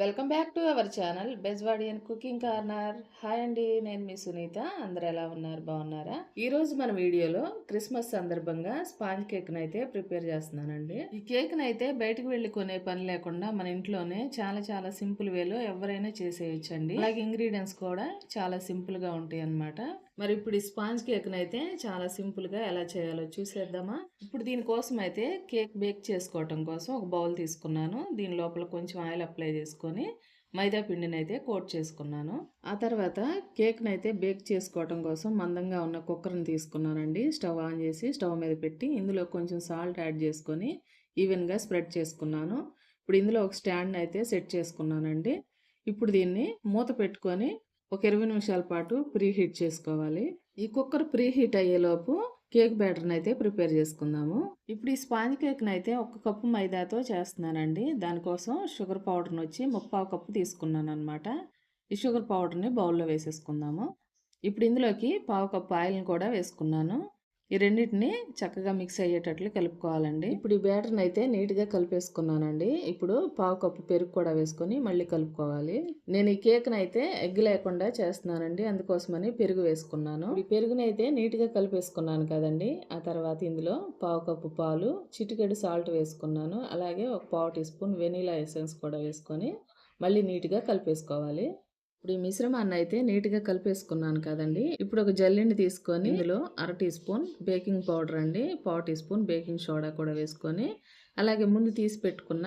Welcome back to our channel Bezwadian cooking corner. Hi అండి నేను మీ సునీత. అందరు ఎలా ఉన్నారు? బాగున్నారా? ఈరోజు మన వీడియోలో క్రిస్మస్ సందర్భంగా స్పాంజ్ కేక్ అయితే ప్రిపేర్ చేస్తున్నానండి. ఈ కేక్ని అయితే బయటకు వెళ్ళి కొనే పని లేకుండా మన ఇంట్లోనే చాలా చాలా సింపుల్ వేలో ఎవరైనా చేసేయచ్చండి. అలాగే ఇంగ్రీడియంట్స్ కూడా చాలా సింపుల్గా ఉంటాయి అన్నమాట మరి ఇప్పుడు ఈ స్పాంజ్ కేక్ అయితే చాలా సింపుల్గా ఎలా చేయాలో చూసేద్దామా. ఇప్పుడు దీనికోసం అయితే కేక్ బేక్ చేసుకోవటం కోసం ఒక బౌల్ తీసుకున్నాను. దీని లోపల కొంచెం ఆయిల్ అప్లై చేసుకొని మైదా పిండిని అయితే కోట్ చేసుకున్నాను. ఆ తర్వాత కేక్ని అయితే బేక్ చేసుకోవటం కోసం మందంగా ఉన్న కుక్కర్ని తీసుకున్నానండి. స్టవ్ ఆన్ చేసి స్టవ్ మీద పెట్టి ఇందులో కొంచెం సాల్ట్ యాడ్ చేసుకొని ఈవెన్గా స్ప్రెడ్ చేసుకున్నాను. ఇప్పుడు ఇందులో ఒక స్టాండ్ అయితే సెట్ చేసుకున్నానండి. ఇప్పుడు దీన్ని మూత పెట్టుకొని ఒక ఇరవై నిమిషాల పాటు ప్రీ హీట్ చేసుకోవాలి. ఈ కుక్కర్ ప్రీ హీట్ అయ్యేలోపు కేక్ బ్యాటర్ని అయితే ప్రిపేర్ చేసుకుందాము. ఇప్పుడు ఈ స్పాంజ్ కేక్ని అయితే ఒక కప్పు మైదాతో చేస్తున్నానండి. దానికోసం షుగర్ పౌడర్ని వచ్చి ముప్పావు కప్పు తీసుకున్నాను అనమాట ఈ షుగర్ పౌడర్ని బౌల్లో వేసేసుకుందాము. ఇప్పుడు ఇందులోకి పావు కప్పు ఆయిల్ని కూడా వేసుకున్నాను. ఈ రెండింటిని చక్కగా మిక్స్ అయ్యేటట్లు కలుపుకోవాలండి. ఇప్పుడు ఈ బ్యాటర్ని అయితే నీట్గా కలిపేసుకున్నానండి. ఇప్పుడు పావు కప్పు పెరుగు కూడా వేసుకొని మళ్ళీ కలుపుకోవాలి. నేను ఈ కేక్ని అయితే ఎగ్ లేకుండా చేస్తున్నానండి. అందుకోసమని పెరుగు వేసుకున్నాను. ఈ పెరుగుని అయితే నీట్గా కలిపేసుకున్నాను కదండి. ఆ తర్వాత ఇందులో పావు కప్పు పాలు చిటికెడు సాల్ట్ వేసుకున్నాను. అలాగే ఒక పావు టీ స్పూన్ వెనీలా ఎసెన్స్ కూడా వేసుకొని మళ్ళీ నీట్గా కలిపేసుకోవాలి. ఇప్పుడు ఈ మిశ్రమాన్ని అయితే నీట్గా కలిపేసుకున్నాను కదండి. ఇప్పుడు ఒక జల్లిని తీసుకొని ఇందులో అర టీ స్పూన్ బేకింగ్ పౌడర్ అండి. పావు టీ స్పూన్ బేకింగ్ సోడా కూడా వేసుకొని అలాగే ముందు తీసి పెట్టుకున్న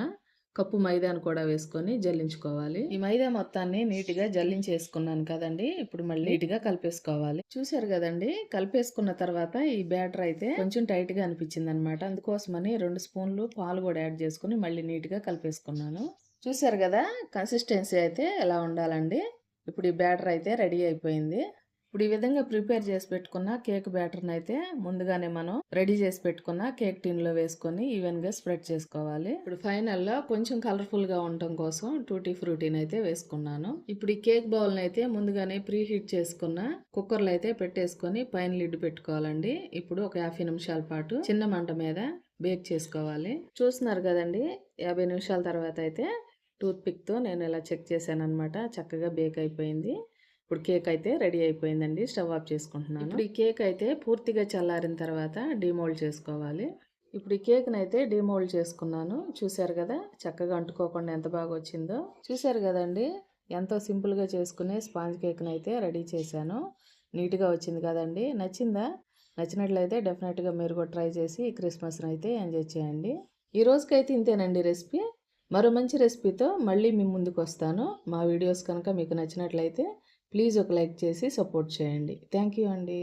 కప్పు మైదాను కూడా వేసుకొని జల్లించుకోవాలి. ఈ మైదా మొత్తాన్ని నీట్గా జల్లించేసుకున్నాను కదండి. ఇప్పుడు మళ్ళీ నీట్గా కలిపేసుకోవాలి. చూసారు కదండి కలిపేసుకున్న తర్వాత ఈ బ్యాటర్ అయితే కొంచెం టైట్గా అనిపించింది అనమాట అందుకోసమని రెండు స్పూన్లు పాలు కూడా యాడ్ చేసుకుని మళ్ళీ నీట్గా కలిపేసుకున్నాను. చూసారు కదా కన్సిస్టెన్సీ అయితే ఎలా ఉండాలండి? ఇప్పుడు ఈ బ్యాటర్ అయితే రెడీ అయిపోయింది. ఇప్పుడు ఈ విధంగా ప్రిపేర్ చేసి పెట్టుకున్న కేక్ బ్యాటర్ని అయితే ముందుగానే మనం రెడీ చేసి పెట్టుకున్న కేక్ టిన్లో వేసుకొని ఈవెన్గా స్ప్రెడ్ చేసుకోవాలి. ఇప్పుడు ఫైనల్లో కొంచెం కలర్ఫుల్గా ఉండటం కోసం టూటీ ఫ్రూటీని అయితే వేసుకున్నాను. ఇప్పుడు ఈ కేక్ బౌల్ని అయితే ముందుగానే ప్రీ హీట్ చేసుకున్న కుక్కర్లో అయితే పెట్టేసుకొని పైన లిడ్ పెట్టుకోవాలండి. ఇప్పుడు ఒక యాభై నిమిషాల పాటు చిన్న మంట మీద బేక్ చేసుకోవాలి. చూస్తున్నారు కదండి యాభై నిమిషాల తర్వాత అయితే టూత్ పిక్తో నేను ఇలా చెక్ చేశాను అనమాట చక్కగా బేక్ అయిపోయింది. ఇప్పుడు కేక్ అయితే రెడీ అయిపోయిందండి. స్టవ్ ఆఫ్ చేసుకుంటున్నాను. ఇప్పుడు ఈ కేక్ అయితే పూర్తిగా చల్లారిన తర్వాత డిమోల్డ్ చేసుకోవాలి. ఇప్పుడు ఈ కేక్ని అయితే డిమోల్డ్ చేసుకున్నాను. చూశారు కదా చక్కగా అంటుకోకుండా ఎంత బాగా వచ్చిందో చూశారు కదండి ఎంతో సింపుల్గా చేసుకునే స్పాంజ్ కేక్ని అయితే రెడీ చేశాను. నీట్గా వచ్చింది కదండి. నచ్చిందా? నచ్చినట్లయితే డెఫినెట్గా మీరు కూడా ట్రై చేసి ఈ క్రిస్మస్ని అయితే ఎంజాయ్ చేయండి. ఈ రోజుకైతే ఇంతేనండి రెసిపీ. మరో మంచి రెసిపీతో మళ్ళీ మీ ముందుకు వస్తాను. మా వీడియోస్ కనుక మీకు నచ్చినట్లయితే ప్లీజ్ ఒక లైక్ చేసి సపోర్ట్ చేయండి. థ్యాంక్ యూ అండి.